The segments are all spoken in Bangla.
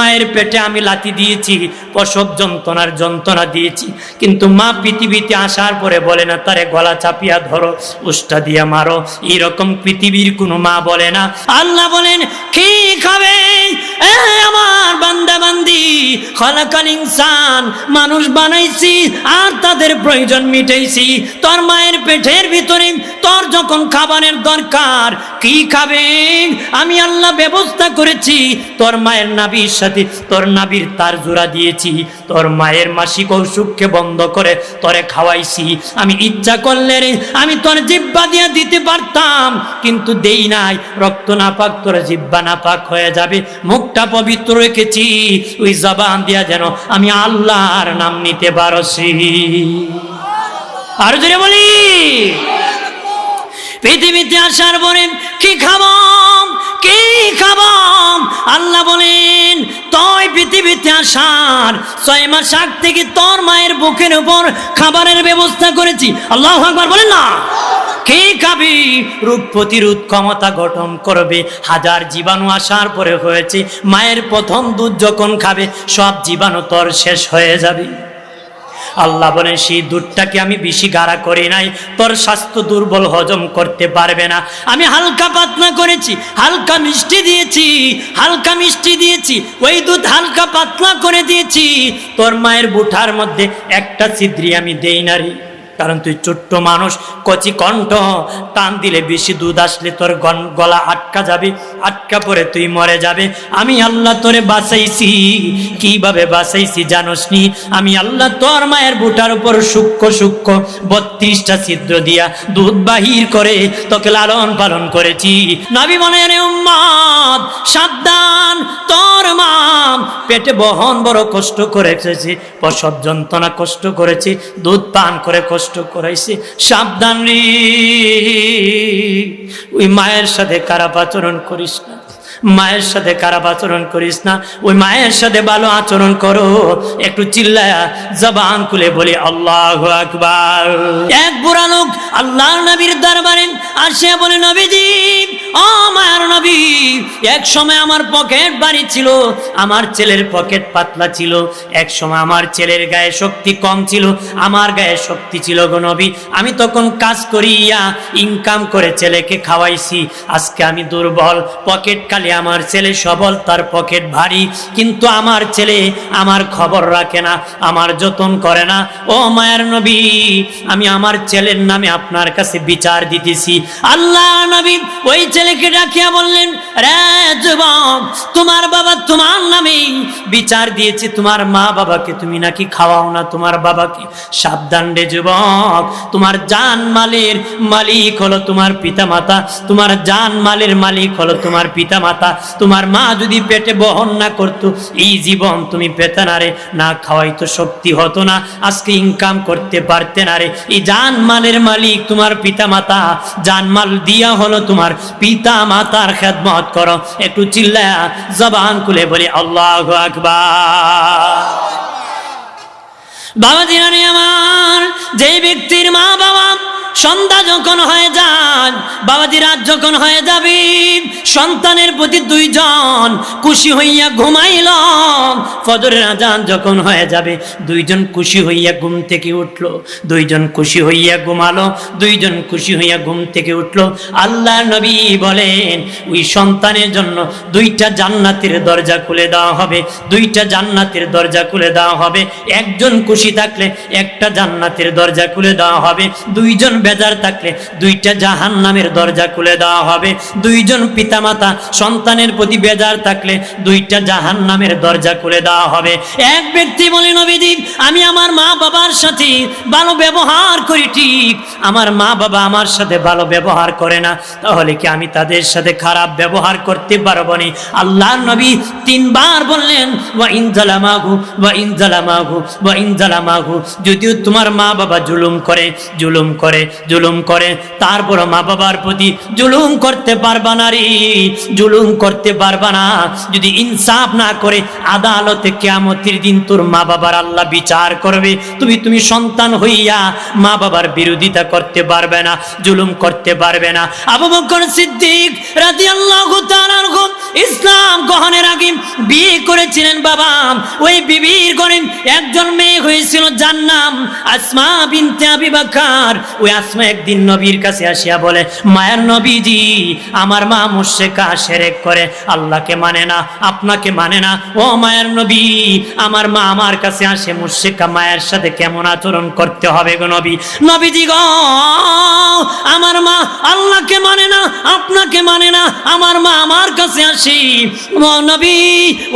মায়ের পেটে আমি লাতি দিয়েছি, প্রসব যন্ত্রণার যন্ত্রণা দিয়েছি। কিন্তু মা পৃথিবীতে আসার পরে বলে না, তারে গলা চাপিয়া ধরো, উষ্টা দিয়া মারো। এরকম পৃথিবীর কোনো মা বলে না। আল্লাহ বলেন, কি খাবে? এ আমার বান্দা বান্দি খলাকাল ইনসান, মানুষ বানাইছি আর তাদের প্রয়োজন মিটাইছি। তোর মায়ের পেটের ভিতরে, তোর যখন খাবারের দরকার, কি খাবে? আমি আল্লাহ ব্যবস্থা করেছি, তোর মায়ের নাবির সাথে তোর নাবির তার জোড়া দিয়েছি। তোর মায়ের মাসিক অসুখকে বন্ধ করে তোরে খাওয়াইছি। আমি ইচ্ছা করলে রে, আমি তোর জিব্বা দিয়া দিতে পারতাম, কিন্তু দেই নাই, রক্ত না পাক তোর জিব্বা না পাক হয়ে যাবে মুখটা পবিত্র রেখেছি, ওই জবান দিয়া যেন আমি আল্লাহর নাম নিতে পারছি। আরও জোরে বলি। পৃথিবীতে আসার পরে কি খাব? কি খাব? আল্লাহ বলেন, তুই পৃথিবীতে আসার ছয় মাস আগ থেকে তোর মায়ের বুকের উপর খাবারের ব্যবস্থা করেছি। আল্লাহ আকবার বলেন না। কে খাবি? রোগ প্রতিরোধ ক্ষমতা গঠন করবে। হাজার জীবাণু আসার পরে হয়েছে, মায়ের প্রথম দুধ যখন খাবে, সব জীবাণু তোর শেষ হয়ে যাবে। আল্লাহ বলেন, সেই দুধটাকে আমি বেশি গাঢ়া করি নাই, তোর স্বাস্থ্য দুর্বল হজম করতে পারবে না। আমি হালকা পাতলা করেছি, হালকা মিষ্টি দিয়েছি, হালকা মিষ্টি দিয়েছি, ওই দুধ হালকা পাতলা করে দিয়েছি। তোর মায়ের বুঠার মধ্যে একটা ছিদ্রি আমি দেই না রে। কারণ তুই ছোট্ট মানুষ, কচি কণ্ঠ। টান দিলে বেশি দুধ আসলে তোর গলা আটকা যাবে, আটকা পরে তুই মরে যাবে। আমি আল্লাহ তোরে বাঁচাইছি, কীভাবে বাঁচাইছি জানোস নি? আমি আল্লাহ তোর মায়ের বুটার উপর সূক্ষ্ম সূক্ষ্ম বত্রিশটা ছিদ্র দিয়া দুধ বাহির করে তোকে লালন পালন করেছি। নবী মনের উম্মত সাবধান, তোর মা। পেটে বহন বড় কষ্ট করেছে, প্রসব যন্ত্রণা কষ্ট করেছি, দুধ পান করে কষ্ট করেছি, সাবধান ওই মায়ের সাথে খারাপ আচরণ করিস না। মায়ের সাথে খারাপ আচরণ করিস না। ওই মায়ের সাথে ভালো আচরণ করো। একটু চিল্লায়া জবান খুলে বলি, আল্লাহ আকবার। এক বুড়া লোক আল্লাহ নবীর দরবারে আসে বলে, নবীজি, ও মায়ের নবী, এক সময় আমার পকেট বাড়ি ছিল, আমার ছেলের পকেট পাতলা ছিল, এক সময় আমার ছেলের গায়ে শক্তি কম ছিল, আমার গায়ে শক্তি ছিল গো নবী। আমি তখন কাজ করিয়া ইনকাম করে ছেলেকে খাওয়াইছি। আজকে আমি দুর্বল, পকেট খালি আমার ছেলে সবল, তার পকেট ভারী। কিন্তু আমার ছেলে আমার খবর রাখে না, আমার যতন করে না। ও মায়ের নবী, আমি আমার ছেলের নামে আপনার কাছে বিচার দিতেছি। আল্লাহ নবী ওই ছেলেকে ডাকিয়া বললেন, রে যুবক, তোমার বাবা তোমার নামে বিচার দিয়েছে, তোমার মা বাবাকে তুমি নাকি খাওয়াও না, তোমার বাবাকে? সাবধান রে যুবক, তোমার জান মালের মালিক হলো তোমার পিতা মাতা তোমার জান মালের মালিক হলো তোমার পিতা মাতা তোমার মা যদি পেটে বহন না করতো, এই জীবন তুমি পেতে না রে। না খাওয়াইতো শক্তি হতো না, আজকে ইনকাম করতে পারতে না রে। এই জান মালের মালিক তোমার পিতা মাতা জান মাল দিয়া হলো তোমার পিতা মাতার খেদমত করো। একটু চিল্লা জবান খুলে বলি, আল্লাহ আকবার। বাবা দিনানি আমার যে ব্যক্তির মা সন্ধ্যা যখন হয়ে যান, বাবাজি রাত যখন হয়ে যাবে, সন্তানের প্রতি দুইজন খুশি হইয়া ঘুমাইল, ফজরের আজান যখন হয়ে যাবে, দুইজন খুশি হইয়া ঘুম থেকে উঠল, দুইজন খুশি হইয়া ঘুমালো, দুইজন খুশি হইয়া ঘুম থেকে উঠল। আল্লাহ নবী বলেন, ওই সন্তানের জন্য দুইটা জান্নাতের দরজা খুলে দেওয়া হবে, দুইটা জান্নাতের দরজা খুলে দেওয়া হবে। একজন খুশি থাকলে একটা জান্নাতের দরজা খুলে দেওয়া হবে, দুইজন বেজার থাকলে দুইটা জাহান নামের দরজা খুলে দেওয়া হবে। দুইজন পিতামাতা সন্তানের প্রতি বেজার থাকলে দুইটা জাহান নামের দরজা খুলে দেওয়া হবে। এক ব্যক্তি বলে, নবীজি, আমি আমার মা বাবার সাথে ভালো ব্যবহার করি ঠিক। আমার মা বাবা আমার সাথে ভালো ব্যবহার করে না। তাহলে কি আমি তাদের সাথে খারাপ ব্যবহার করতে পারব নি? আল্লাহ নবী তিনবার বললেন, ওয়া ইনজালামাহু ওয়া ইনজালামাহু ওয়া ইনজালামাহু যদিও তোমার মা বাবা জুলুম করে জুলুম করে জুলুম করে, তারপর মা বাবার প্রতি জুলুম করতে পারবা না রে। জুলুম করতে পারবা না। যদি ইনসাফ না করে, আদালতে কেয়ামতের দিন তোর মা বাবার আল্লাহ বিচার করবে। তুমি তুমি সন্তান হইয়া মা বাবার বিরোধিতা করতে পারবে না, জুলুম করতে পারবে না। আবু বকর সিদ্দিক রাদিয়াল্লাহু তাআলা ইসলাম গ্রহণের আগে বিয়ে করেছিলেন বাবা। ওই বিবির ঘরে একজন মেয়ে হয়েছিল, যার নাম আসমা বিনতে আবি বকর। ওই আসমা একদিন নবীর কাছে আসিয়া বলে মায়ের নবীজি, আমার মা মুশেকা সেরেক করে। আল্লাহকে মানে না, আপনাকে মানে না। ও মায়ের নবী, আমার মা আমার কাছে আসে মুশেকা মায়ের সাথে কেমন আচরণ করতে হবে গো নবী? নবীজি গো, আমার মা আল্লাহকে মানে না, আপনাকে মানে না। আমার মা আমার কাছে আসি। নবী,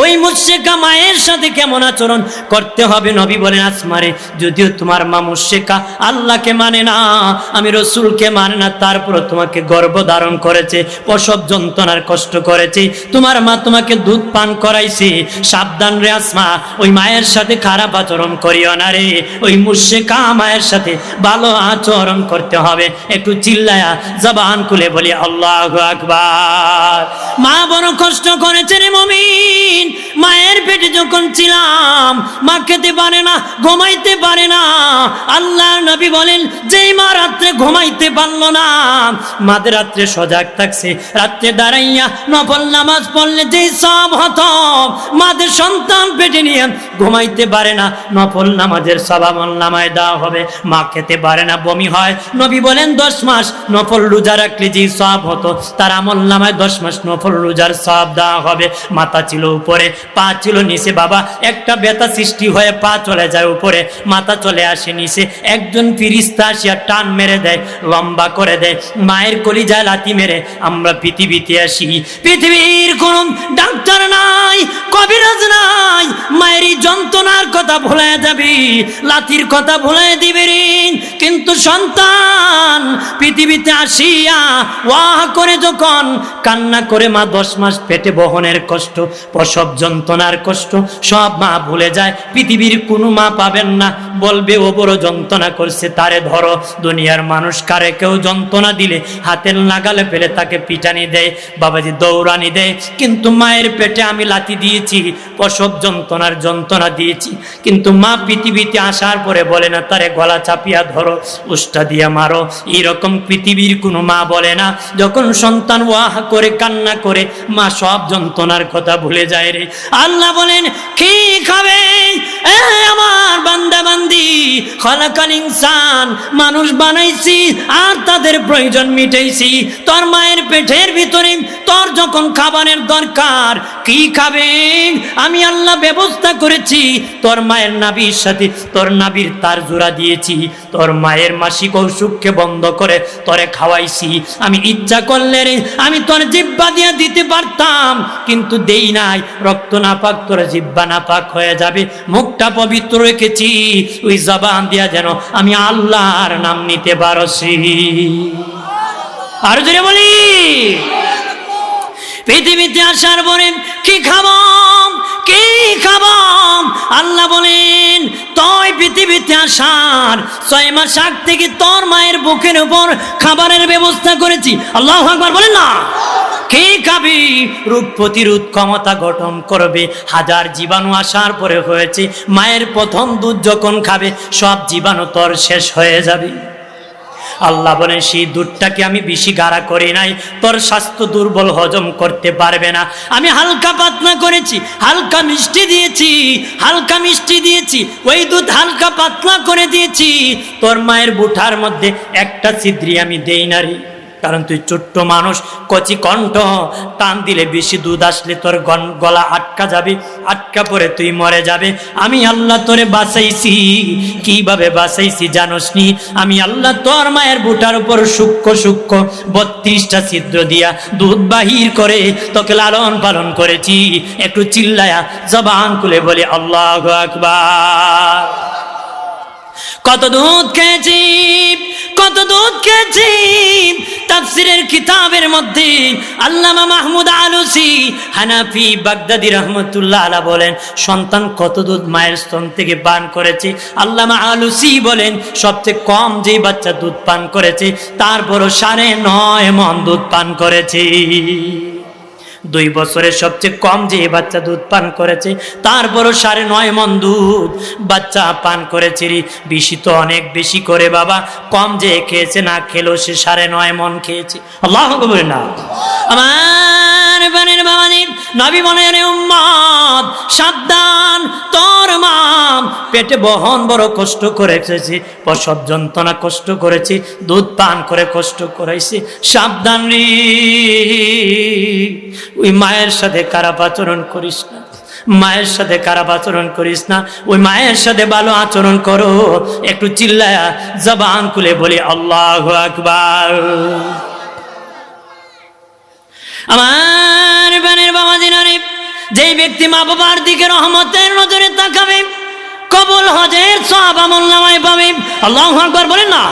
ওই মুশেকা মায়ের সাথে কেমন আচরণ করতে হবে? নবী বলেন আসমারে যদিও তোমার মা মুশেকা আল্লাহকে মানে না আমি রসুলকে মানে না তারপর তোমাকে গর্ভ ধারণ করেছে, প্রসব যন্ত্রণার কষ্ট করেছে। তোমার মা তোমাকে দুধ পান করাইছে, সাবধান রে আসমা, ওই মায়ের সাথে খারাপ আচরণ করিও না রে। ওই মুশেকা মায়ের সাথে ভালো আচরণ করতে হবে। একটু চিল্লায়া জবান খুলে বলি, আল্লাহ আকবার। মা বড় কষ্ট করেছে রে মমিন। মায়ের পেটে যখন ছিলাম, মা খেতে পারে না, ঘুমাইতে পারে না। আল্লাহ নবী বলেন, যেই মা রাত্রে ঘুমাইতে পারল না। মাঝে রাত্রে সজাগ থাকছে। রাত্রে দাঁড়াইয়া নফল নামাজ পড়লে যেই সব হত মাদের সন্তান পেটে নিয়ে ঘুমাইতে পারে না। নফল নামাজের সবামল নামায় দেওয়া হবে। মা খেতে পারে না, বমি হয়। নবী বলেন, দশ মাস নফল রোজা রাখলে যে সব হতো, তার আমল নামায় দশ মাস নফল রোজার সব দেওয়া হবে। মাথা ছিল উপরে, পা ছিল নিচে। বাবা, একটা ব্যথা সৃষ্টি হয়ে পা চলে যায় উপরে। মাথা চলে আসে নিচে। একজন ফিরিস্তা আসিয়া টান মেরে দেয়, লম্বা করে দেয়, মায়ের কলিজায় লাথি মেরে আমরা পৃথিবীতে আসি। পৃথিবীর কোন ডাক্তার নাই, কবিরাজ নাই, মায়ের যন্ত্রণার কথা ভুলে যাবি, লাথির কথা ভুলে দিবি কিন্তু সন্তান, পৃথিবীতে আসিয়া ওয়াহ করে যখন কান্না করে মা দশ মাস পেটে বহনের কষ্ট, প্রসব যন্ত্রণার কষ্ট, সব মা ভুলে যায়, পৃথিবীর কোনো মা পাবেন না। বলবে ও বড় যন্ত্রণা করছে, তারে ধরো। দুনিয়ার মানুষ কারে কেউ যন্ত্রণা দিলে? হাতের নাগালে ফেলে তাকে পিটানি দেয়, বাবাজি দৌড়ানি দেয়। কিন্তু মায়ের পেটে আমি লাথি দিয়েছি, প্রসব যন্ত্রণার যন্ত্রণা দিয়েছি। কিন্তু মা পৃথিবীতে আসার পরে বলে না, তারে গলা চাপিয়া ধরো, উষ্টা দিয়া মারো। এইরকম পৃথিবীর কোনো মা বলে না। যখন সন্তান ওয়াহ করে, কান্না করে, মা সব যন্ত্রণার কথা ভুলে যায় রে। আল্লাহ বলেন, কি খাবে? আমার বান্দা, বান্দি খলাকাল ইনসান, মানুষ বানাইছি আর তাদের প্রয়োজন মিটাইছি। তোর মায়ের পেটের ভিতরে, তোর যখন খাবারের দরকার, কি খাবে? আমি আল্লাহ ব্যবস্থা করেছি, তোর মায়ের নাবির সাথে তোর নাবির তার জোড়া দিয়েছি। তোর মায়ের মাসিক অসুখকে বন্ধ করে তোরে খাওয়াইছি। আমি ইচ্ছা করলে রে, আমি তোর জিব্বা দিয়া দিতে পারতাম, কিন্তু দেই নাই, রক্ত না পাক তোর জিব্বা না পাক হয়ে যাবে। মুখটা পবিত্র রেখেছি। ওই জবান দিয়া যেন আমি আল্লাহর নাম নিতে পারছি। আরও জোরে বলি। পৃথিবীতে আসার পরে কি খাব? কি খাব? আল্লাহ বলেন, তুই পৃথিবীতে আসার ছয় মাস আগ থেকে তোর মায়ের বুকের উপর খাবারের ব্যবস্থা করেছি। আল্লাহ আকবার বলেন না। কে খাবি? রোগ প্রতিরোধ ক্ষমতা গঠন করবে। হাজার জীবাণু আসার পরে হয়েছে, মায়ের প্রথম দুধ যখন খাবে, সব জীবাণু তোর শেষ হয়ে যাবে। আল্লাহ বলেন, সেই দুধটাকে আমি বেশি গাঢ়া করি নাই, তোর স্বাস্থ্য দুর্বল হজম করতে পারবে না। আমি হালকা পাতলা করেছি, হালকা মিষ্টি দিয়েছি, হালকা মিষ্টি দিয়েছি, ওই দুধ হালকা পাতলা করে দিয়েছি। তোর মায়ের বুঠার মধ্যে একটা ছিদ্রি আমি দেই রে। কারণ তুই ছোট্ট মানুষ, কচি কণ্ঠ। টান দিলে বেশি দুধ আসলে তোর গলা আটকা যাবে, আটকা পরে তুই মরে যাবে। আমি আল্লাহ তোরে বাঁচাইছি, কীভাবে বাঁচাইছি জানোস নি? আমি আল্লাহ তোর মায়ের বুটার উপর সূক্ষ্ম সূক্ষ্ম বত্রিশটা ছিদ্র দিয়া দুধ বাহির করে তোকে লালন পালন করেছি। একটু চিল্লায়া জবান খুলে বলে, আল্লাহ আকবার। কত দুধ খেয়েছি কত দুধ খেয়েছি। তাফসিরের কিতাবের মধ্যে আল্লামা মাহমুদ আলুসি, হানাফি, বাগদাদি রহমতুল্লাহ আলা বলেন, সন্তান কত দুধ মায়ের স্তন থেকে পান করেছে? আল্লামা আলুসি বলেন, সবচেয়ে কম যে বাচ্চা দুধ পান করেছে তারপরও সাড়ে নয় মন দুধ পান করেছে। দুই বছরে সবচেয়ে কম যে বাচ্চা দুধ পান করেছে তারপরও সাড়ে নয় মন দুধ বাচ্চা পান করেছে। বেশি তো অনেক বেশি করে বাবা, কম যে খেয়েছে না খেলো সে সাড়ে নয় মন খেয়েছে আল্লাহ না আমার নবী মনের উম্মত সাবধান, তোর মা, পেটে বহন বড় কষ্ট করেছে, প্রসব যন্ত্রণা কষ্ট করেছি, দুধ পান করে কষ্ট করেছি, সাবধান রে। ওই মায়ের সাথে খারাপ আচরণ করিস না, মায়ের সাথে খারাপ আচরণ করিস না, ওই মায়ের সাথে ভালো আচরণ করো, একটু চিল্লায়া জবান খুলে বলি, আল্লাহ আকবার। আমার বানের বাবা দিনারে যেই ব্যক্তি মা বাবার দিকে রহমতের নজরে তাকাবে, কবুল হজের সব আমল নামায় পাবে। আল্লাহ আকবার বলেন না?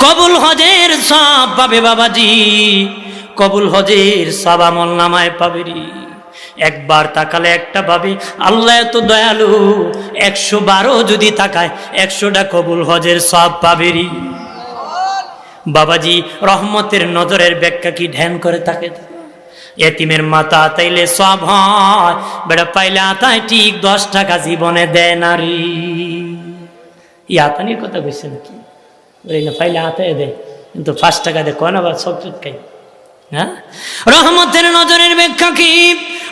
কবুল হজের সব পাবে বাবাজি। কবুল হজের সব আমল নামায় পাবে একবার তাকালে একটা পাবে আল্লাহ এত দয়ালু, একশো বারো যদি তাকায়, একশোটা কবুল হজের সব পাবে রে। বাবাজি, রহমতের নজরের ব্যাখ্যা কি ধ্যান করে তাকে এতিমের মাথা তাইলে সব হয়, বেড়া পাইলে আতায় ঠিক দশ টাকা জীবনে দেয় নারী। ই আতানির কথা কইছে নাকি? ওই না পাইলে আতায় দেয় কিন্তু পাঁচ টাকা দেয় কয় না বা সব খাই। হ্যাঁ? রহমতের নজরের ব্যাখ্যা কি?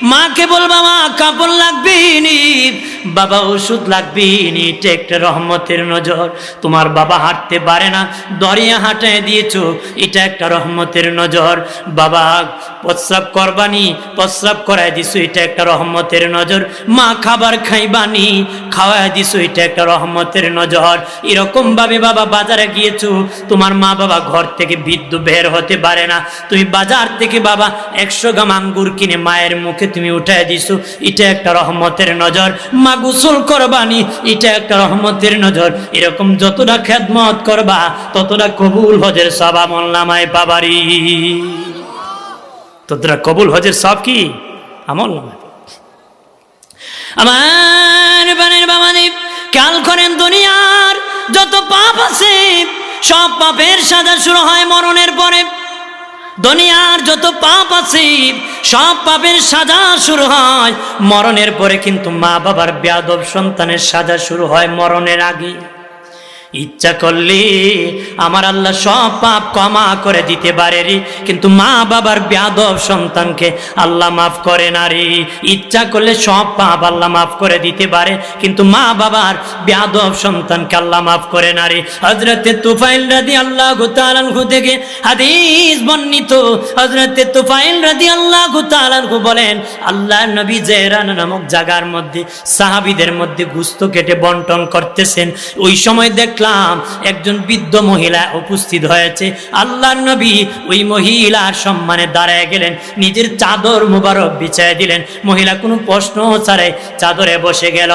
মাকে বলবা, মা, কাপড় লাগবে নি। বাবা, ওষুধ লাগবে নি। একটা রহমতের নজর। তোমার বাবা হাঁটতে পারে না। দরিয়া হাঁটায় দিয়েছ, এটা একটা রহমতের নজর। বাবা প্রস্রাব করবানি, প্রস্রাব করায় দিছো, এটা একটা রহমতের নজর। মা খাবার খাইবানি, খাওয়ায় দিছো, এটা একটা রহমতের নজর। এরকম ভাবে বাবা বাজারে গিয়েছো, তোমার মা বাবা ঘর থেকে বিদ্যুৎ বের হতে পারে না। তুমি বাজার থেকে বাবা একশো গ্রাম আঙ্গুর কিনে মায়ের মুখে তুমি উঠায় দিছো, এটা একটা রহমতের নজর। মা গোসল করবানি, এটা একটা রহমতের নজর। এরকম যতটা খেদমত করবা, ততটা কবুল হজের সব আমল নামায় পাবারি। ততটা কবুল হজের সব কি? আমল আমার বানের বাবাদেব খেয়াল করেন দুনিয়ার যত পাপ আছে, সব পাপের সাজা শুরু হয় মরণের পরে। দুনিয়ার যত পাপ আছে, সব পাপের সাজা শুরু হয় মরণের পরে, কিন্তু মা বাবার বেয়াদব সন্তানের সাজা শুরু হয় মরণের আগে। ইচ্ছা করলে আমার আল্লাহ সব পাপ ক্ষমা করে দিতে পারে রে। কিন্তু মা বাবার ব্যাদব সন্তানকে আল্লাহ মাফ করে না রে। ইচ্ছা করলে সব পাপ আল্লাহ মাফ করে দিতে পারে। কিন্তু মা বাবার ব্যাদব সন্তানকে আল্লাহ মাফ করে না রে। হজরতে তুফাইল রাদি আল্লাহ গুতালানহু থেকে হাদিস বর্ণিত। হজরতে তুফাইল রাদি আল্লাহ গুতালানহু বলেন, আল্লাহ নবী জেরান নামক জায়গার মধ্যে সাহাবিদের মধ্যে গুস্ত কেটে বন্টন করতেছেন। ওই সময় দেখলাম একজন বৃদ্ধ মহিলা উপস্থিত হয়েছে। আল্লাহ নবী ওই মহিলার সম্মানে দাঁড়ায় গেলেন, নিজের চাদর মুবারক বিছায় দিলেন। মহিলা কোনো প্রশ্ন ছাড়াই চাদরে বসে গেল।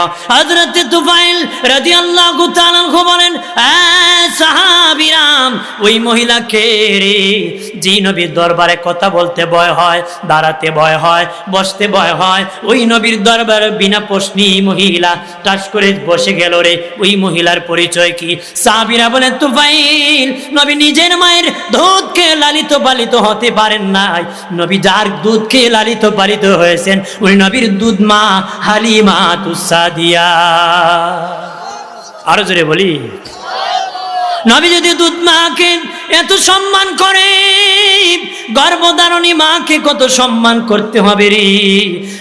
ওই মহিলা কে রে? নবীর দরবারে কথা বলতে ভয় হয়, দাঁড়াতে ভয় হয়, বসতে ভয় হয়, ওই নবীর দরবারে বিনা প্রশ্নই মহিলা টাস করে বসে গেল রে। ওই মহিলার পরিচয় কি? সাহাবিরা বলেন তুফাইল, নবী নিজের মায়ের দুধ খেয়ে লালিত পালিত হতে পারেন নাই। নবী যার দুধ খেয়ে লালিত পালিত হয়েছেন ওই নবীর দুধ মা হালিমা তুসাদিয়া। আরও জোরে বলি। নবী যদি দুধ মাকে এত সম্মান করে, গর্ভধারণী মাকে কত সম্মান করতে হবে রে?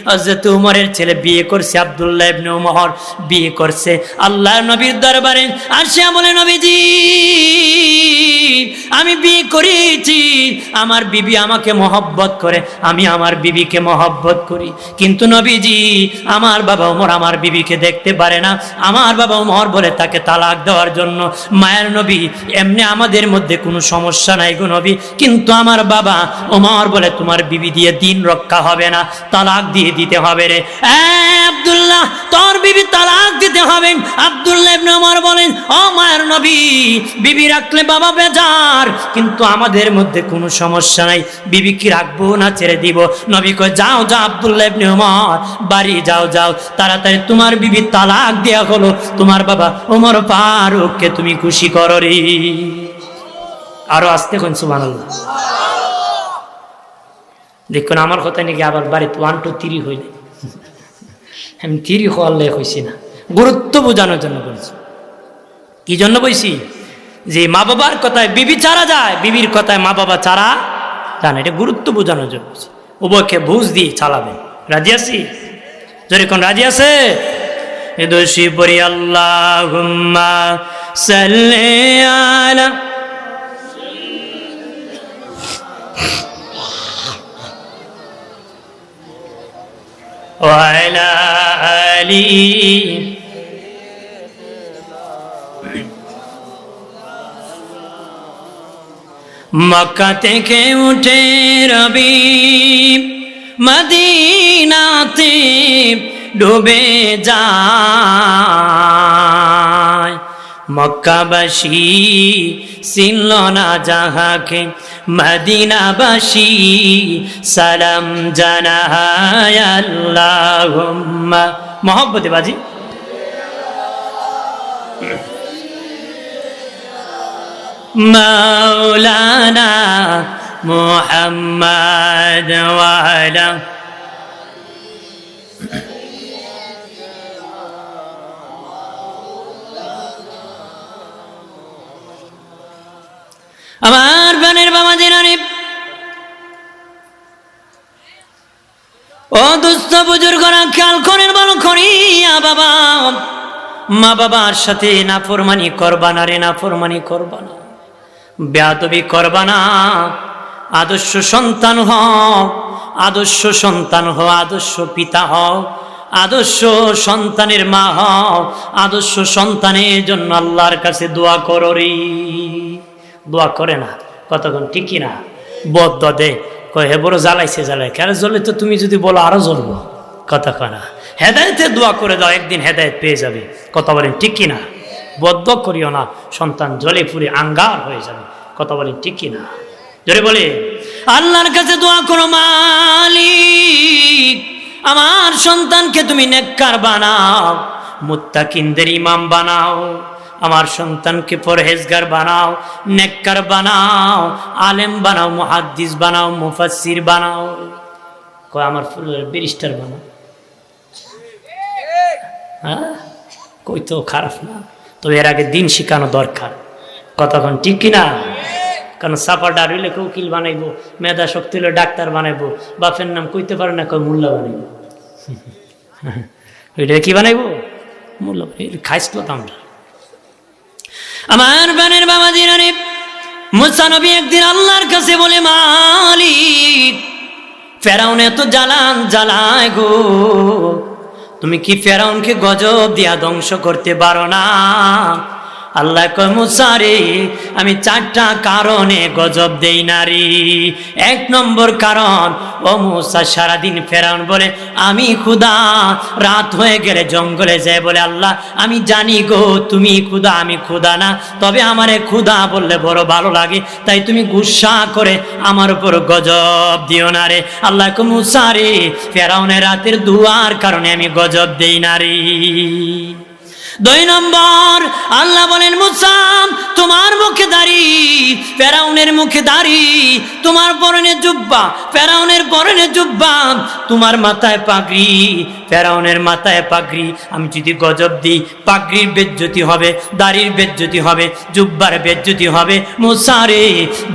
হযরত উমরের ছেলে বিয়ে করছে আব্দুল্লাহ ইবনে উমর, বিয়ে করছে আল্লাহ নবীর দরবারে। আসিয়া বলে নবীজি, আমি বিয়ে করেছি, আমার বিবি আমাকে মহব্বত করে, আমি আমার বিবিকে মহব্বত করি। কিন্তু নবীজি, আমার বাবা ওমর আমার বিবিকে দেখতে পারে না। আমার বাবা ওমর বলে তাকে তালাক দেওয়ার জন্য। মায়ের নবী, এমনি আমাদের মধ্যে কোনো সমস্যা নাই গো নবী। কিন্তু আমার বাবা ওমর বলে, তোমার বিবি দিয়ে দিন রক্ষা হবে না। তালাক দিয়ে দিতে হবে রে। এ আব্দুল্লাহ, তোর বিবি তালাক দিতে হবে। আব্দুল্লাহ ইবনে ওমর বলেন, ও মায়ের নবী, বিবি রাখলে বাবা বেজার, কিন্তু আমাদের মধ্যে কোনো সমস্যা নাই। বিবি কি রাখব না ছেড়ে দিব? নবী কয়, যাও যাও, আব্দুল্লাহ ইবনে ওমর, বাড়ি যাও যাও। তাড়াতাড়ি তোমার বিবি তালাক দেয়া হলো। তোমার বাবা ওমর ফারুককে তুমি খুশি করো রে। আরও আসতে কোন, সুবহানাল্লাহ। দেখুন, আমার কথা নাকি আবার বাড়িতে ওয়ান টু থ্রি হইলে। আমি থ্রি হওয়ালে হয়েছি না। গুরুত্ব বোঝানোর জন্য বলছি কি জন্য বলছি যে মা বাবার কথায় বিবি চারা যায়, বিবির কথায় মা বাবা চারা জানে এটা গুরুত্ব বোঝানোর জন্য বলছি উভয়কে বুঝ দিয়ে চালাবেন। রাজি আছি? যদি কোন রাজি আছে? দোষী পরি আল্লাহ সাল্লে আলা وعلى آله মক্কা থেকে উঠে রবি মদিনাতে ডুবে যায় মক্কাবাসী চিনল না যাহাকে মদিনাবাসী সালাম জানায় আল্লাহুম্মা। মহব্বতে বাজি। মাওলানা মুহাম্মদ ওয়ালা আমার বানের বাবা দিনারে ও দুস্থ বুজুর্গরা খেয়াল করেন বলো করিয়া বাবা। মা বাবার সাথে না নাফরমানি করবা না রে না নাফরমানি করবা না। বেয়াদবি করবা না। আদর্শ সন্তান হও, আদর্শ সন্তান হও, আদর্শ পিতা হও, আদর্শ সন্তানের মা হও, আদর্শ সন্তানের জন্য আল্লাহর কাছে দোয়া করো রে। দোয়া করে না কতক্ষণ ঠিকই না বদ দে কয়, হে বড় জ্বালাইছে জ্বালাই কেন জ্বলে তো তুমি যদি বলো আরও জ্বলবো? কতক্ষণ না। হেদায়তে দোয়া করে দাও, একদিন হেদায়ত পেয়ে যাবে। কথা বলেন ঠিক কি না বদ্ধ করিও না, সন্তান জলে পুরে আঙ্গার হয়ে যাবে। কথা বলেন ঠিক কি না জোরে বলে আল্লাহর কাছে দোয়া করো মালিক, আমার সন্তানকে তুমি নেককার বানাও, মুত্তাকিনদের ইমাম বানাও আমার সন্তানকে পরহেজগার বানাও, নেককার বানাও, আলেম বানাও, মুহাদ্দিস বানাও, মুফাসসির বানাও। কয়, আমার ফুলের ব্যারিস্টার বানাও। হ্যাঁ? কই তো, খারাপ না। তো এর আগে দিন শিখানো দরকার। কতক্ষণ, ঠিক কিনা? কারণ সাপা ডার হইলে উকিল বানাইবো, মেধা শক্তি হলে ডাক্তার বানাইবো, বাপের নাম কইতে পারে না কই মোল্লা বানাইবো। ওইটা কি বানাইবো? মোল্লা খাইছিল তো আমরা আমার বানের বাবা দিনারে মুসানবী একদিন আল্লাহর কাছে বলে মালি ফেরাউন এত জ্বালান জ্বালায় গো। তুমি কি ফেরাউনকে গজব দিয়া ধ্বংস করতে পারো না? আল্লাহ কয় মুসারে আমি চারটা কারণে গজব দেই নারী এক নম্বর কারণ, ও মুসা সারাদিন ফেরাউন বলে, আমি খুদা রাত হয়ে গেলে জঙ্গলে যায় বলে আল্লাহ, আমি জানি গো, তুমি খুদা আমি খুদা না। তবে আমারে খুদা বললে বড় ভালো লাগে, তাই তুমি গুসা করে আমার উপর গজব দিও না রে। আল্লাহ কয়, মুসা রে, ফেরাউনের রাতের দুয়ার কারণে আমি গজব দেই নারী দুই নম্বর, আল্লাহ বলেন মুসাম তোমার মুখে দাড়ি, ফেরাউনের মুখে দাড়ি, তোমার পরনে জুব্বা, ফেরাউনের পরনে জুব্বা, তোমার মাথায় পাগড়ি, ফেরাউনের মাথায় পাগড়ি, আমি যদি গজব দিই, পাগড়ির বেজ্জতি হবে, দাড়ির বেজ্জতি হবে, জুব্বার বেজ্জতি হবে। মুসারে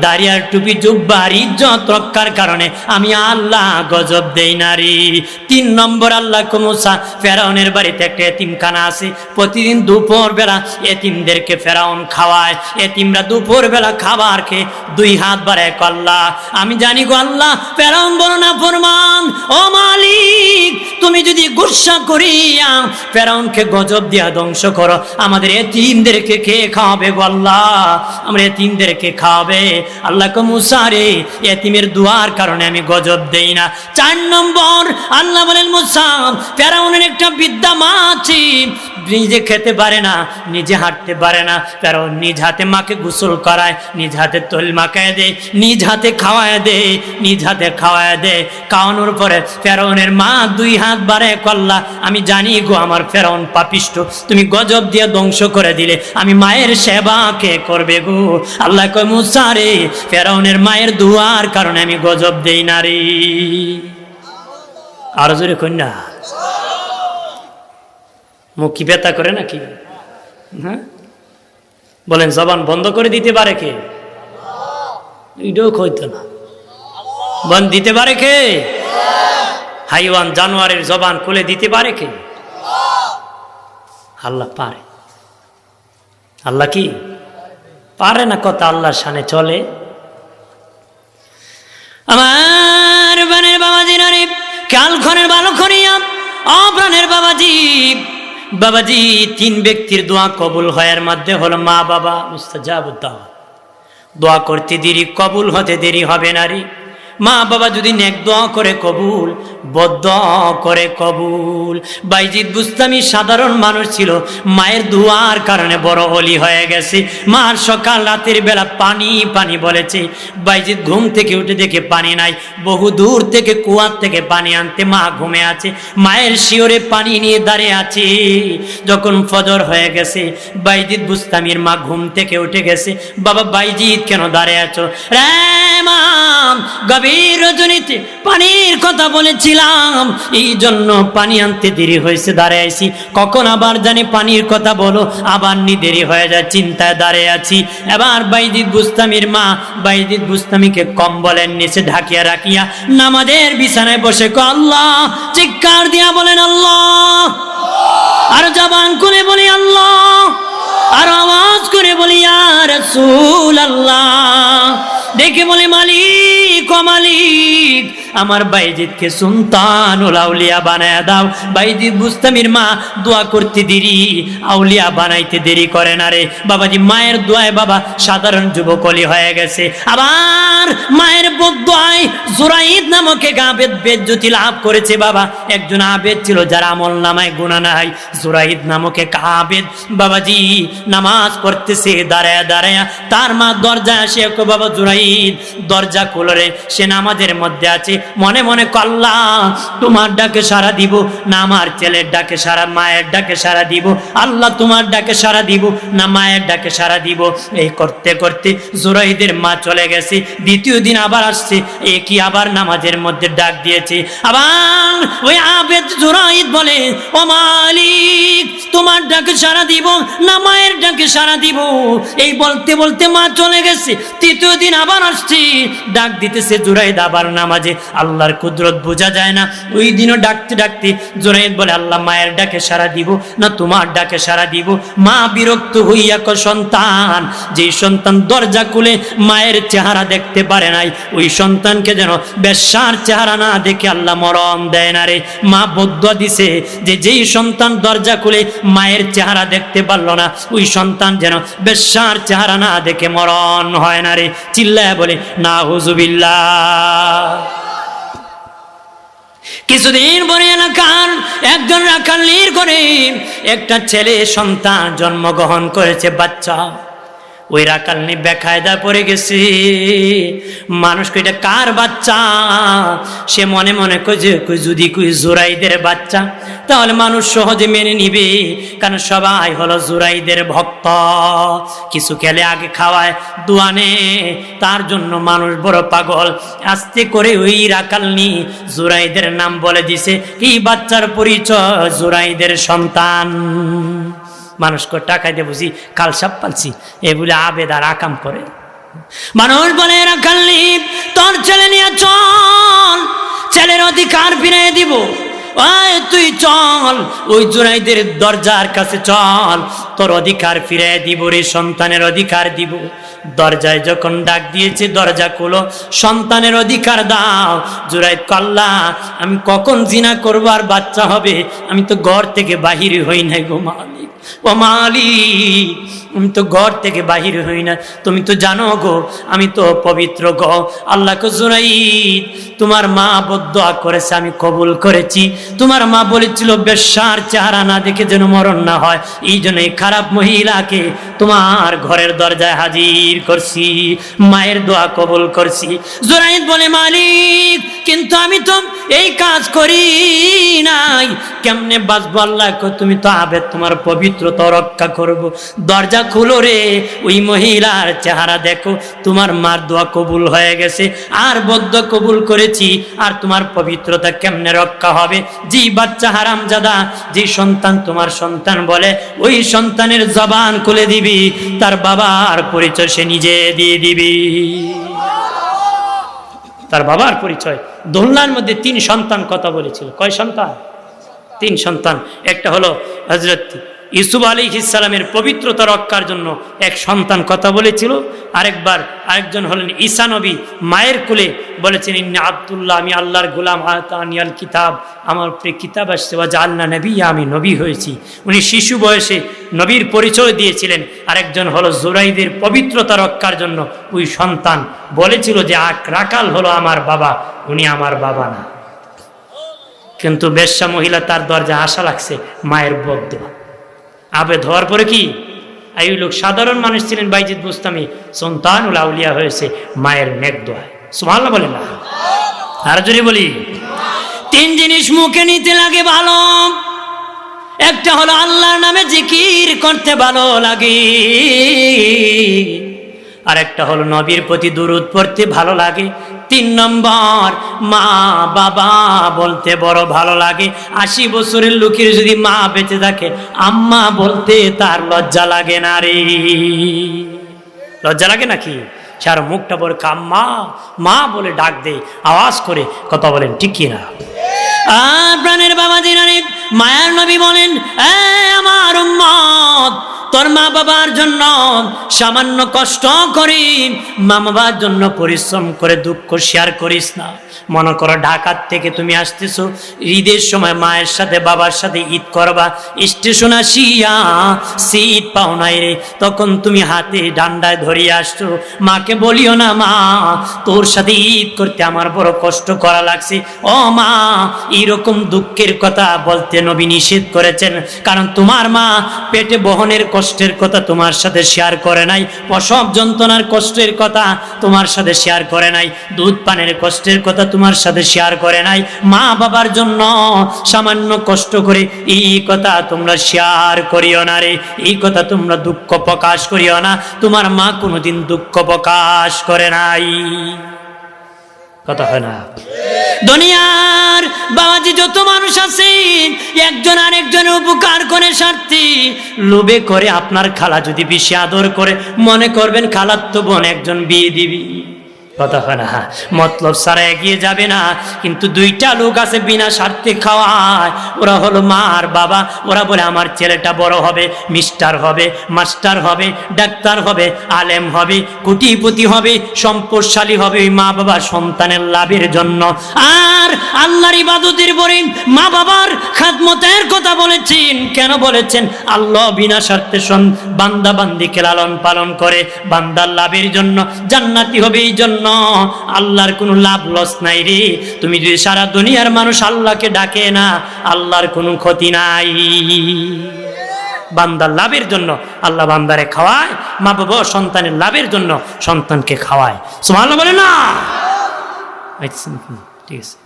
দাড়ি আর টুপি জুব্বার ইজ্জত রক্ষার কারণে আমি আল্লাহ গজব দেই নারী তিন নম্বর, আল্লাহ মুসা, ফেরাউনের বাড়িতে একটা এতিমখানা আছে প্রতিদিন দুপুর বেলা এতিমদেরকে ফেরাউন খাওয়ায়। এতিমরা দুপুর বেলা খাবার খেয়ে দুই হাত বাড়ায় কল্লা আমি জানি গো আল্লাহ, ফেরাউন বলো না, ফরমান, ও মালিক, তুমি যদি গুসা করিয়া ফেরাউনকে গজব দিয়া ধ্বংস করো, আমাদের এতিমদেরকে কে খাওয়াবে গো আল্লাহ? আমরা এতিমদেরকে খাওয়াবে। আল্লাহ মুসারে এতিমের দুয়ার কারণে আমি গজব দেই না। চার নম্বর, আল্লাহ বলেন, মুসা, ফেরাউনের একটা বিদ্যা মা আছে নিজে খেতে পারে না, নিজে হাঁটতে পারে না। ফেরাউন নিজ হাতে মাকে গোসল করায়, নিজ হাতে তৈল মাখায় দেয় নিজ হাতে খাওয়ায় দেয় নিজ হাতে খাওয়ায় দেয় খাওয়ানোর পরে ফেরাউনের মা দুই হাত বাড়ে কল্লা, আমি জানি গো, আমার ফেরাউন পাপিষ্ট। তুমি গজব দিয়ে ধ্বংস করে দিলে। আমি মায়ের সেবা কে করবে গো? আল্লাহ কয় মুসারে ফেরাউনের মায়ের দুয়ার কারণে আমি গজব দেই না রে। আরও জোরে কন্যা মুখ ব্যথা করে নাকি? হ্যাঁ? বলেন, জবান বন্ধ করে দিতে পারে কে? এটাও না। বন দিতে পারে কে? হাইওয়ান জানোয়ারের জবান খুলে দিতে পারে কে? আল্লাহ পারে। আল্লাহ কি? পারে না কথা আল্লাহর সানে চলে। আমার বানের বাবাজি নারে কাল খনের বালো খনিয়া অপ্রাণের বাবাজি। বাবাজি, তিন ব্যক্তির দোয়া কবুল হওয়ার মধ্যে হল মা বাবা মুস্তাজাবুদ্দাহ দোয়া করতে দেরি, কবুল হতে দেরি হবে নারী মা বাবা যদি নেক দোয়া করে কবুল বদ্ধ করে কবুল। বাইজিৎ বুস্তামি সাধারণ মানুষ ছিল, মায়ের দুয়ার কারণে বড় অলি হয়ে গেছে। মার সকাল রাতের বেলা পানি পানি বলেছে। বাইজিৎ ঘুম থেকে উঠে দেখে পানি নাই, বহু দূর থেকে কুয়ার থেকে পানি আনতে মা ঘুমে আছে। মায়ের শিওরে পানি নিয়ে দাঁড়িয়ে আছে। যখন ফজর হয়ে গেছে বাইজিৎ বুস্তামির মা ঘুম থেকে উঠে গেছে। বাবা বাইজিৎ কেন দাঁড়িয়ে আছো? রে মা গভীর রজনীতে পানির কথা বলেছিলাম, এই জন্য পানি আনতে দেরি হয়েছে, দাঁড়িয়ে আছি। কখন আবার জানি পানির কথা বলো, আবার নি দেরি হয়ে যায়, চিন্তায় দাঁড়িয়ে আছি। এবার বাইদিদ বুস্তামির মা বাইদিদ বুস্তামিকে কম্বলের নিচে ঢাকিয়া রাখিয়া নামাদের বিছানায় বসে ক আল্লাহ, চিৎকার দিয়া বলেন, আল্লাহ। আর জবান করে বলি, আল্লাহ। আর আওয়াজ করে বলি আর রসুল আল্লাহ দেখে বলে মালিক ও মালিক আমার বাইজিদকে সুলতান আউলিয়া বানায় দাও। বাইজিদ বুস্তামির মা, দোয়া করতে দেরি, আউলিয়া বানাইতে দেরি করে না রে। বাবাজি, মায়ের দোয়ায় বাবা সাধারণ যুবকলি হয়ে গেছে। আবার মায়ের বদোয়ায় জোরাইদ নামক আবেদ বেজ্যোতি লাভ করেছে বাবা। একজন আবেদ ছিল যার আমল নামায় গুণা নাই। জোরাইদ নামক এক আবেদ বাবাজি নামাজ পড়তেছে, দাঁড়ায় দাঁড়ায়। তার মা দরজায় আসে বাবা জুরাইদ, দরজা খুলরে সে নামাজের মধ্যে আছে। মনে মনে কল্লা তোমার ডাকে সারা দিব, না আমার ছেলের ডাকে সারা মায়ের ডাকে সারা দিব। আল্লাহ তোমার ডাকে সারা দিব, না মায়ের ডাকে সারা দিব। এই করতে করতে জুরাইদের মা চলে গেছে। দ্বিতীয় দিন আবার আসছে। এ কি আবার নামাজের মধ্যে ডাক দিয়েছে। আবার ওই আবেদ জুরাইদ বলে, ও মালিক, তোমার ডাকে সারা দিব, না মায়ের ডাকে সারা দিব? এই বলতে বলতে মা চলে গেছে। তৃতীয় দিন আবার আসছি। ডাক দিতেছে জুরাইদ আবার নামাজে। আল্লাহর কুদরত বোঝা যায় না। ওই দিনও ডাকতে ডাকতে জুরাইদ বলে, আল্লাহ মায়ের ডাকে সারা দিব না তোমার ডাকে সারা দিব? মা বিরক্ত হইয়া ক সন্তান, যেই সন্তান দরজা খুলে মায়ের চেহারা দেখতে পারে নাই, ওই সন্তানকে যেন বেশ্যার চেহারা না দেখে আল্লাহ মরম দেয় না রে। মা বদ্ধ দিছে যে, যেই সন্তান দরজা খুলে মায়ের চেহারা দেখতে পারল না, ওই সন্তান যেন বেশ্যার চেহারা না দেখে মরণ হয় না রে। চিল্লায় বলে, না হুজুবিল্লা কিছুদিন পরে এলাকার একজন রাখালির করে একটা ছেলে সন্তান জন্মগ্রহণ করেছে বাচ্চা। ওই রাকালনি বেখায়দা পড়ে গেছে। মানুষকে এটা কার বাচ্চা? সে মনে মনে কয়ে কই যদি কই জোরাইদের বাচ্চা। তাহলে মানুষ সহজে মেনে নিবে, কারণ সবাই হলো জোরাইদের ভক্ত। কিছু খেলে আগে খাওয়ায় দুয়ানে তার জন্য মানুষ বড় পাগল। আস্তে করে ওই রাকালনি জোরাইদের নাম বলে দিছে, এই বাচ্চার পরিচয় জোরাইদের সন্তান। মানুষকে টাকা দিয়ে বুঝি কালসাপ পালছি। এ বলে, আবেদ আর আকাম করে। মানুষ বলে রাখাল্লি তোর ছেলে নিয়ে চল, ছেলের অধিকার ফিরিয়ে দিব। ওই, তুই চল, ওই জুনাইদের দরজার কাছে চল, তোর অধিকার ফিরে দিব রে, সন্তানের অধিকার দিব। দরজায় যখন ডাক দিয়েছে, দরজা খুলো, সন্তানের অধিকার দাও। জুরাইদ কল্লা আমি কখন জিনা করব আর বাচ্চা হবে? আমি তো ঘর থেকে বাহির হই নাই গো মালিক ও মালিক আমি তো ঘর থেকে বাহির হই না। তুমি তো জানো গো, আমি তো পবিত্র গো আল্লাহকে জুরাইদ তোমার মা বদয়া করেছে, আমি কবুল করেছি। তোমার মা বলেছিল বেশার চেহারা না দেখে যেন মরণ না হয়। এই জন্য এই খারাপ মহিলাকে তোমার ঘরের দরজায় হাজির করছি, মায়ের দোয়া কবুল করছি। জোরাইদ বলে, মালিক, কিন্তু আমি তো এই কাজ করি নাই। কেমনে বাঁচবো আল্লাহ তুমি তো আবে তোমার পবিত্রতা রক্ষা করব। দরজা খুলো রে, ওই মহিলার চেহারা দেখো। তোমার মার দোয়া কবুল হয়ে গেছে। আর বদ্ধ কবুল করেছি। আর তোমার পবিত্রতা কেমনে রক্ষা হবে? যে বাচ্চা হারাম জাদা যে সন্তান তোমার সন্তান বলে, ওই সন্তানের জবান খুলে দিবি। তার বাবার পরিচয় সে নিজে দিয়ে দিবি। তার বাবার পরিচয়। দোলনার মধ্যে তিন সন্তান কথা বলেছিল। কয় সন্তান? তিন সন্তান। একটা হলো হজরত ইসুফ আলী ইসালামের পবিত্রতা রক্ষার জন্য এক সন্তান কথা বলেছিল। আরেকবার আরেকজন হলেন ঈসা নবী, মায়ের কুলে বলেছেন, ইন্না আবদুল্লাহ, আমি আল্লাহর গোলাম আতানিয়াল কিতাব, আমার উপরে কিতাব আসছে বা জাল্লা নবী আমি নবী হয়েছি। উনি শিশু বয়সে নবীর পরিচয় দিয়েছিলেন। আরেকজন হলো জোরাইদের পবিত্রতা রক্ষার জন্য ওই সন্তান বলেছিল যে, আক রাকাল হলো আমার বাবা, উনি আমার বাবা না। কিন্তু বেশ্যা মহিলা তার দরজা আশা লাগছে মায়ের বদ্ধ আবেদ হওয়ার পরে কি? এই লোক সাধারণ মানুষ ছিলেন বাইজিদ বুস্তামি, সন্তানুল আউলিয়া হয়েছে মায়ের নেক দোয়ায়। সুমাল্লা বলে না। আর যদি বলি। তিন জিনিস মুখে নিতে লাগে ভালো, একটা হলো আল্লাহর নামে জিকির করতে ভালো লাগে, আর একটা হলো নবীর প্রতি দুরুদ পড়তে ভালো লাগে তিন নম্বর মা বাবা বলতে বড় ভালো লাগে। আশি বছরের লোকের যদি মা বেঁচে থাকে, আম্মা বলতে তার লজ্জা লাগে না রে। লজ্জা লাগে নাকি? সার মুখটা বলে কাম্মা, মা বলে ডাক দে, আওয়াজ করে কথা বলেন, ঠিক কি না? প্রাণের বাবা দিনারে মায়ার নবী বলেন, "এ, আমার উম্মত তোর মা বাবার জন্য সামান্য কষ্ট করি, মা বাবার জন্য পরিশ্রম করে দুঃখ শেয়ার করিস না। মনে করো ঢাকার থেকে তুমি আসতেছো, ঈদের সময় মায়ের সাথে বাবার সাথে ঈদ করবা, স্টেশন আসিয়া সিট পাও নাই রে, তখন তুমি হাতে ডান্ডায় ধরিয়ে আসছো। মাকে বলিও না, মা, তোর সাথে ঈদ করতে আমার বড় কষ্ট করা লাগছে। ও মা এইরকম দুঃখের কথা বলতে নবী নিষেধ করেছেন, কারণ তোমার মা পেটে বহনের কষ্টের কথা তোমার সাথে শেয়ার করে নাই, প্রসব যন্ত্রণার কষ্টের কথা তোমার সাথে শেয়ার করে নাই, দুধ পানের কষ্টের কথা তোমার সাথে শেয়ার করে নাই, মা বাবার জন্য সামান্য কষ্ট করে এই কথা তোমরা শেয়ার করিও না রে, এই কথা তোমরা দুঃখ প্রকাশ করিও না, তোমার মা কোনোদিন দুঃখ প্রকাশ করে নাই। কথা হয় না। দুনিয়ার বাবাজি যত মানুষ আছে, একজন আরেকজনের উপকার করে স্বার্থে লোভে করে আপনার খালা যদি বেশি আদর করে, মনে করবেন খালার তো বোন একজন বিয়ে দিবি। হয় মতলব সারা এগিয়ে যাবে না, কিন্তু দুইটা লোক আছে বিনা স্বার্থে খাওয়ায়। ওরা হলো মা আর বাবা। ওরা বলে, আমার ছেলেটা বড় হবে, মিস্টার হবে, মাস্টার হবে, ডাক্তার হবে, আলেম হবে, কোটিপতি হবে, সম্পদশালী হবে ওই মা বাবা সন্তানের লাভের জন্য। আর আল্লাহর ইবাদতের পরে মা বাবার খাদমতের কথা বলেছেন। কেন বলেছেন? আল্লাহ বিনা স্বার্থে বান্দা বান্দিকে লালন পালন করে, বান্দার লাভের জন্য। জান্নাতি হবে এই জন্য। আল্লাহর কোনো লাভ লস নাই রে। তুমি যদি সারা দুনিয়ার মানুষ আল্লাহকে ডাকে না আল্লাহর কোনো ক্ষতি নাই। বান্দার লাভের জন্য আল্লাহ বান্দারে খাওয়ায় মা বাবা সন্তানের লাভের জন্য সন্তানকে খাওয়ায়। সোমাল বলে না? আচ্ছা, ঠিক আছে।